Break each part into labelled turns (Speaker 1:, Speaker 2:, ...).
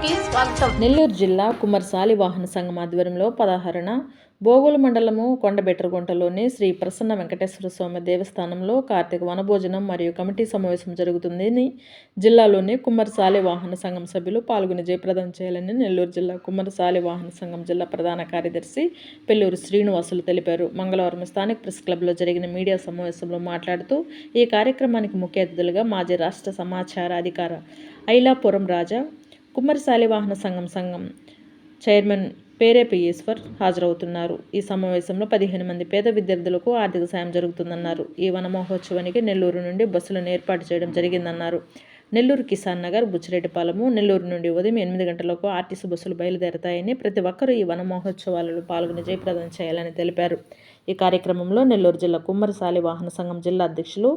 Speaker 1: స్వాగతం.
Speaker 2: నెల్లూరు జిల్లా కుమర్సాలి వాహన సంఘం ఆధ్వర్యంలో పదహారున బోగోలు మండలము కొండబెట్టరగుంటలోని శ్రీ ప్రసన్న వెంకటేశ్వర స్వామి దేవస్థానంలో కార్తీక వనభోజనం మరియు కమిటీ సమావేశం జరుగుతుందని జిల్లాలోని కుమ్మరసాలి వాహన సంఘం సభ్యులు పాల్గొని జయప్రదం చేయాలని నెల్లూరు జిల్లా కుమ్మరసాలి వాహన సంఘం జిల్లా ప్రధాన కార్యదర్శి పెల్లూరు శ్రీనివాసులు తెలిపారు. మంగళవారం స్థానిక ప్రెస్ క్లబ్లో జరిగిన మీడియా సమావేశంలో మాట్లాడుతూ ఈ కార్యక్రమానికి ముఖ్య అతిథులుగా మాజీ రాష్ట్ర సమాచార అధికార ఐలాపురం రాజా కుమ్మరిసాలి వాహన సంఘం సంఘం చైర్మన్ పేరేపి ఈశ్వర్ హాజరవుతున్నారు. ఈ సమావేశంలో పదిహేను మంది పేద విద్యార్థులకు ఆర్థిక సాయం జరుగుతుందన్నారు. ఈ వనమహోత్సవానికి నెల్లూరు నుండి బస్సులను ఏర్పాటు చేయడం జరిగిందన్నారు. నెల్లూరు కిసాన్ నగర్ బుచ్చిరెడ్డిపాలెము నెల్లూరు నుండి ఉదయం ఎనిమిది గంటలకు ఆర్టీసీ బస్సులు బయలుదేరతాయని ప్రతి ఒక్కరూ ఈ వన మహోత్సవాలలో పాల్గొని జయప్రదం చేయాలని తెలిపారు. ఈ కార్యక్రమంలో నెల్లూరు జిల్లా కుమ్మరిశాలి వాహన సంఘం జిల్లా అధ్యక్షులు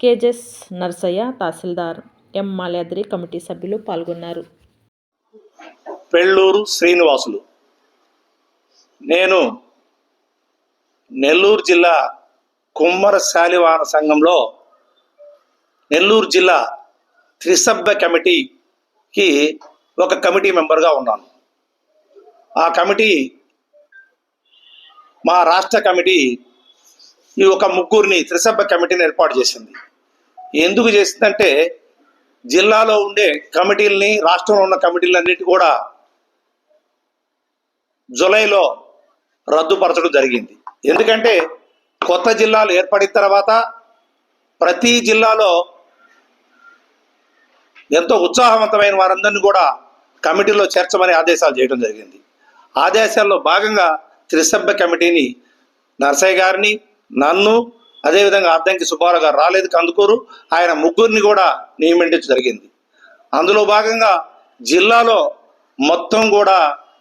Speaker 2: కేజెస్ నర్సయ్య తహసీల్దార్ ఎం మాల్యాద్రి కమిటీ సభ్యులు పాల్గొన్నారు.
Speaker 3: పెళ్ళూరు శ్రీనివాసులు. నేను నెల్లూరు జిల్లా కుమ్మర శాలివాన సంఘంలో నెల్లూరు జిల్లా త్రిసభ్య కమిటీకి ఒక కమిటీ మెంబర్గా ఉన్నాను. ఆ కమిటీ మా రాష్ట్ర కమిటీ ఈ ఒక ముగ్గురిని త్రిసభ్య కమిటీని ఏర్పాటు చేసింది. ఎందుకు చేసిందంటే జిల్లాలో ఉండే కమిటీలని రాష్ట్రంలో ఉన్న కమిటీలన్నిటి కూడా జులైలో రద్దుపరచడం జరిగింది. ఎందుకంటే కొత్త జిల్లాలు ఏర్పడిన తర్వాత ప్రతి జిల్లాలో ఎంతో ఉత్సాహవంతమైన వారందరినీ కూడా కమిటీలో చేర్చమని ఆదేశాలు చేయడం జరిగింది. ఆదేశాల్లో భాగంగా త్రిసభ్య కమిటీని నర్సయ్య గారిని నన్ను అదేవిధంగా అద్దంకి సుబ్బారావు గారు రాలేదు కందుకూరు ఆయన ముగ్గురిని కూడా నియమించడం జరిగింది. అందులో భాగంగా జిల్లాలో మొత్తం కూడా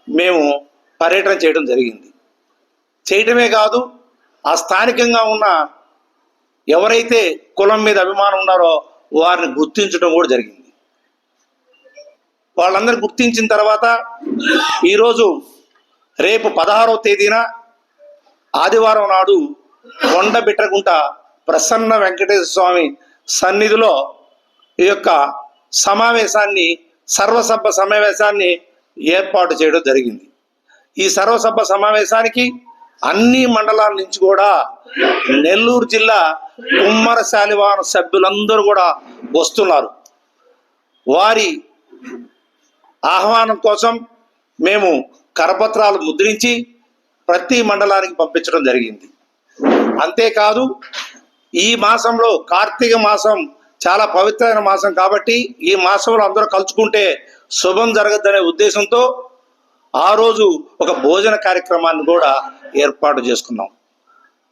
Speaker 3: మేము పర్యటన చేయడం జరిగింది. చేయటమే కాదు ఆ స్థానికంగా ఉన్న ఎవరైతే కులం మీద అభిమానం ఉన్నారో వారిని గుర్తించడం కూడా జరిగింది. వాళ్ళందరూ గుర్తించిన తర్వాత ఈరోజు రేపు పదహారవ తేదీన ఆదివారం నాడు కొండ బిట్రగుంట ప్రసన్న వెంకటేశ్వర స్వామి సన్నిధిలో ఈ యొక్క సమావేశాన్ని సర్వసభ సమావేశాన్ని ఏర్పాటు చేయడం జరిగింది. ఈ సర్వసభ సమావేశానికి అన్ని మండలాల నుంచి కూడా నెల్లూరు జిల్లా కుమ్మర శాలివాన సభ్యులందరూ కూడా వస్తున్నారు. వారి ఆహ్వానం కోసం మేము కరపత్రాలు ముద్రించి ప్రతి మండలానికి పంపించడం జరిగింది. అంతేకాదు ఈ మాసంలో కార్తీక మాసం చాలా పవిత్రమైన మాసం కాబట్టి ఈ మాసంలో అందరూ కలుసుకుంటే శుభం జరగద్దనే ఉద్దేశంతో ఆ రోజు ఒక భోజన కార్యక్రమాన్ని కూడా ఏర్పాటు చేసుకున్నాం.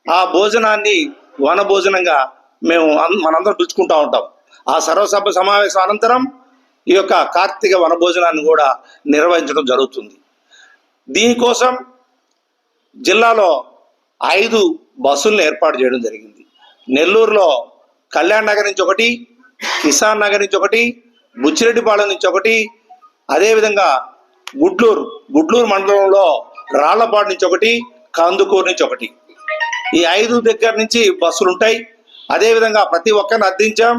Speaker 3: ఆ భోజనాన్ని వన భోజనంగా మేము మనందరం పిలుచుకుంటా ఉంటాం. ఆ సర్వసభ సమావేశం అనంతరం ఈ యొక్క కార్తీక వన భోజనాన్ని కూడా నిర్వహించడం జరుగుతుంది. దీనికోసం జిల్లాలో ఐదు బస్సులను ఏర్పాటు చేయడం జరిగింది. నెల్లూరులో కళ్యాణ్ నగర్ నుంచి ఒకటి కిసాన్ నగర్ నుంచి ఒకటి బుచ్చిరెడ్డిపాళెం నుంచి ఒకటి అదేవిధంగా గుడ్లూరు గుడ్లూరు మండలంలో రాళ్ళపాడు నుంచి ఒకటి కందుకూరు నుంచి ఒకటి. ఈ ఐదు దగ్గర నుంచి బస్సులు ఉంటాయి. అదేవిధంగా ప్రతి ఒక్కరిని అర్థించాం.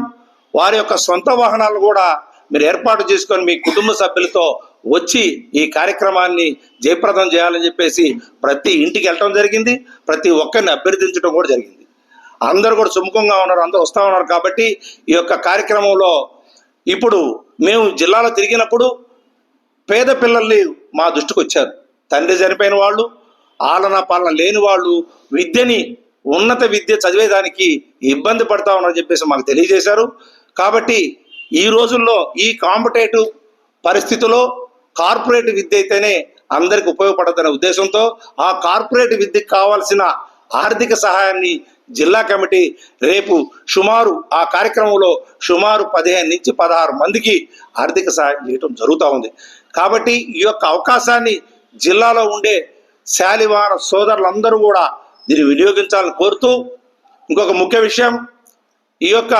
Speaker 3: వారి యొక్క సొంత వాహనాలు కూడా మీరు ఏర్పాటు చేసుకొని మీ కుటుంబ సభ్యులతో వచ్చి ఈ కార్యక్రమాన్ని జయప్రదం చేయాలని చెప్పేసి ప్రతి ఇంటికి వెళ్ళటం జరిగింది. ప్రతి ఒక్కరిని అభ్యర్థించడం కూడా జరిగింది. అందరూ కూడా సుముఖంగా ఉన్నారు అందరూ వస్తూ ఉన్నారు కాబట్టి ఈ యొక్క కార్యక్రమంలో ఇప్పుడు మేము జిల్లాలో తిరిగినప్పుడు పేద పిల్లల్ని మా దృష్టికి వచ్చారు. తండ్రి చనిపోయిన వాళ్ళు ఆలన పాలన లేని వాళ్ళు విద్యని ఉన్నత విద్య చదివేదానికి ఇబ్బంది పడతా ఉన్నారని చెప్పేసి మాకు తెలియజేశారు. కాబట్టి ఈ రోజుల్లో ఈ కాంపిటేటివ్ పరిస్థితిలో కార్పొరేట్ విద్య అయితేనే అందరికి ఉపయోగపడదనే ఉద్దేశంతో ఆ కార్పొరేట్ విద్యకు కావాల్సిన ఆర్థిక సహాయాన్ని జిల్లా కమిటీ రేపు సుమారు ఆ కార్యక్రమంలో సుమారు పదిహేను నుంచి పదహారు మందికి ఆర్థిక సహాయం చేయటం జరుగుతూ ఉంది. కాబట్టి ఈ యొక్క అవకాశాన్ని జిల్లాలో ఉండే శాలివాన సోదరులందరూ కూడా దీన్ని వినియోగించాలని కోరుతూ ఇంకొక ముఖ్య విషయం ఈ యొక్క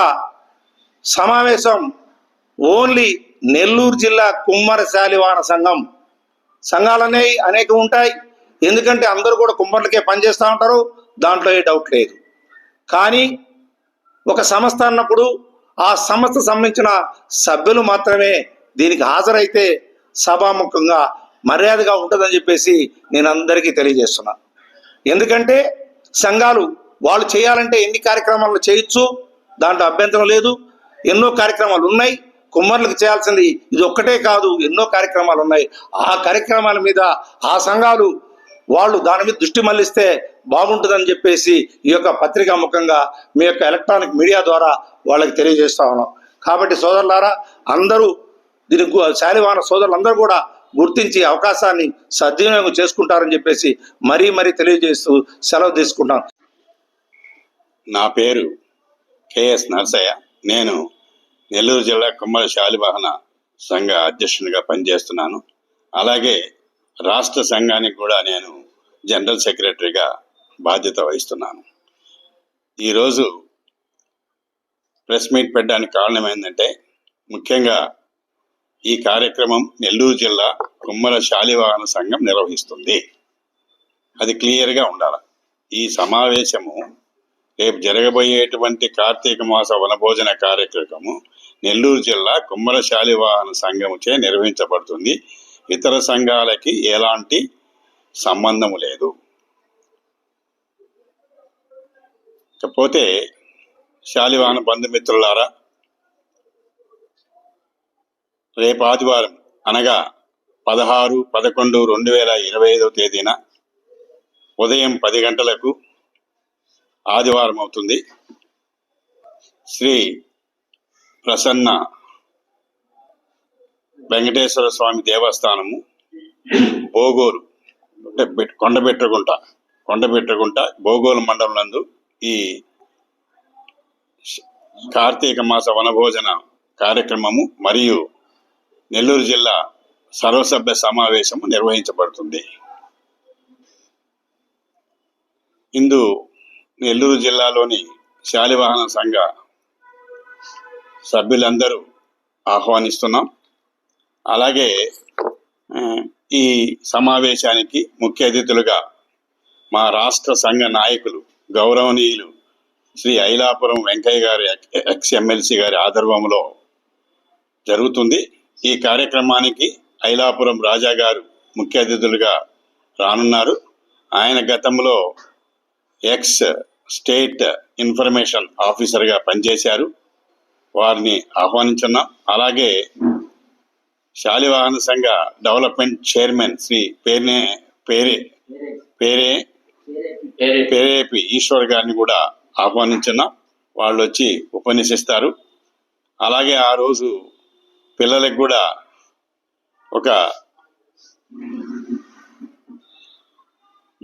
Speaker 3: సమావేశం ఓన్లీ నెల్లూరు జిల్లా కుమ్మర శాలివాన సంఘం. సంఘాలనే అనేక ఉంటాయి. ఎందుకంటే అందరూ కూడా కుమ్మర్లకే పనిచేస్తూ ఉంటారు. దాంట్లో ఏ డౌట్ లేదు. కానీ ఒక సంస్థ అన్నప్పుడు ఆ సంస్థ సంబంధించిన సభ్యులు మాత్రమే దీనికి హాజరైతే సభాముఖంగా మర్యాదగా ఉంటుందని చెప్పేసి నేను అందరికీ తెలియజేస్తున్నా. ఎందుకంటే సంఘాలు వాళ్ళు చేయాలంటే ఎన్ని కార్యక్రమాలు చేయొచ్చు? దాంట్లో అభ్యంతరం లేదు. ఎన్నో కార్యక్రమాలు ఉన్నాయి. కుమ్మర్లకు చేయాల్సింది ఇది ఒక్కటే కాదు ఎన్నో కార్యక్రమాలు ఉన్నాయి. ఆ కార్యక్రమాల మీద ఆ సంఘాలు వాళ్ళు దాని మీద దృష్టి మళ్ళిస్తే బాగుంటుందని చెప్పేసి ఈ యొక్క పత్రికా ముఖంగా మీ యొక్క ఎలక్ట్రానిక్ మీడియా ద్వారా వాళ్ళకి తెలియజేస్తా ఉన్నాం. కాబట్టి సోదరులారా అందరూ దీనికి శాలివాన సోదరులందరూ కూడా గుర్తించి అవకాశాన్ని సద్వినియోగం చేసుకుంటారని చెప్పేసి మరీ మరీ తెలియజేస్తూ సెలవు తీసుకుంటాం
Speaker 1: నా పేరు కేఎస్ నరసయ్య. నేను నెల్లూరు జిల్లా కుమ్మల శాలివాహన సంఘ అధ్యక్షునిగా పనిచేస్తున్నాను. అలాగే రాష్ట్ర సంఘానికి కూడా నేను జనరల్ సెక్రటరీగా బాధ్యత వహిస్తున్నాను. ఈరోజు ప్రెస్ మీట్ పెట్టడానికి కారణం ఏంటంటే ముఖ్యంగా ఈ కార్యక్రమం నెల్లూరు జిల్లా కుమ్మల శాలివాహన సంఘం నిర్వహిస్తుంది. అది క్లియర్గా ఉండాలి. ఈ సమావేశము రేపు జరగబోయేటువంటి కార్తీక మాస వనభోజన కార్యక్రమము నెల్లూరు జిల్లా కుమ్మర శాలివాహన సంఘముచే నిర్వహించబడుతుంది. ఇతర సంఘాలకి ఎలాంటి సంబంధము లేదు. ఇకపోతే శాలివాహన బంధుమిత్రులారా రేపు ఆదివారం అనగా పదహారు పదకొండు రెండు వేల ఇరవై ఐదవ తేదీన ఉదయం పది గంటలకు ఆదివారం అవుతుంది. శ్రీ ప్రసన్న వెంకటేశ్వర స్వామి దేవస్థానము బోగోలు అంటే కొండబెట్టగుంట కొండబెట్టగుంట బోగోలు మండలం నందు ఈ కార్తీక మాస వనభోజన కార్యక్రమము మరియు నెల్లూరు జిల్లా సర్వసభ్య సమావేశము నిర్వహించబడుతుంది. ఇందు నెల్లూరు జిల్లాలోని శాలివాహన సంఘ సభ్యులందరూ ఆహ్వానిస్తున్నాం. అలాగే ఈ సమావేశానికి ముఖ్య అతిథులుగా మా రాష్ట్ర సంఘ నాయకులు గౌరవనీయులు శ్రీ ఐలాపురం వెంకయ్య గారి ఎక్స్ ఎమ్మెల్సీ గారి ఆధ్వర్యంలో జరుగుతుంది. ఈ కార్యక్రమానికి ఐలాపురం రాజా గారు ముఖ్య అతిథులుగా రానున్నారు. ఆయన గతంలో ఎక్స్ స్టేట్ ఇన్ఫర్మేషన్ ఆఫీసర్గా పనిచేశారు. వారిని ఆహ్వానించున్నాం. అలాగే శాలివాహన సంఘ డెవలప్మెంట్ చైర్మన్ శ్రీ పేర్నే పేరే పేరే పేరేపి ఈశ్వర్ గారిని కూడా ఆహ్వానించున్నాం. వాళ్ళు వచ్చి ఉపన్యసిస్తారు. అలాగే ఆ రోజు పిల్లలకు కూడా ఒక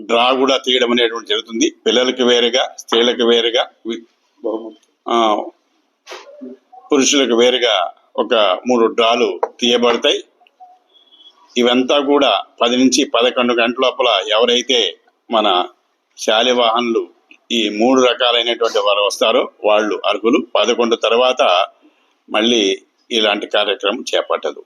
Speaker 1: డ్రా కూడా తీయడం అనేటువంటి జరుగుతుంది. పిల్లలకి వేరుగా స్త్రీలకు వేరుగా పురుషులకు వేరుగా ఒక మూడు డ్రాలు తీయబడతాయి. ఇవంతా కూడా పది నుంచి పదకొండు గంటల లోపల ఎవరైతే మన శాలివాహనులు ఈ మూడు రకాలైనటువంటి వారు వస్తారో వాళ్ళు అర్హులు. పదకొండు తర్వాత మళ్ళీ ఇలాంటి కార్యక్రమం చేపట్టదు.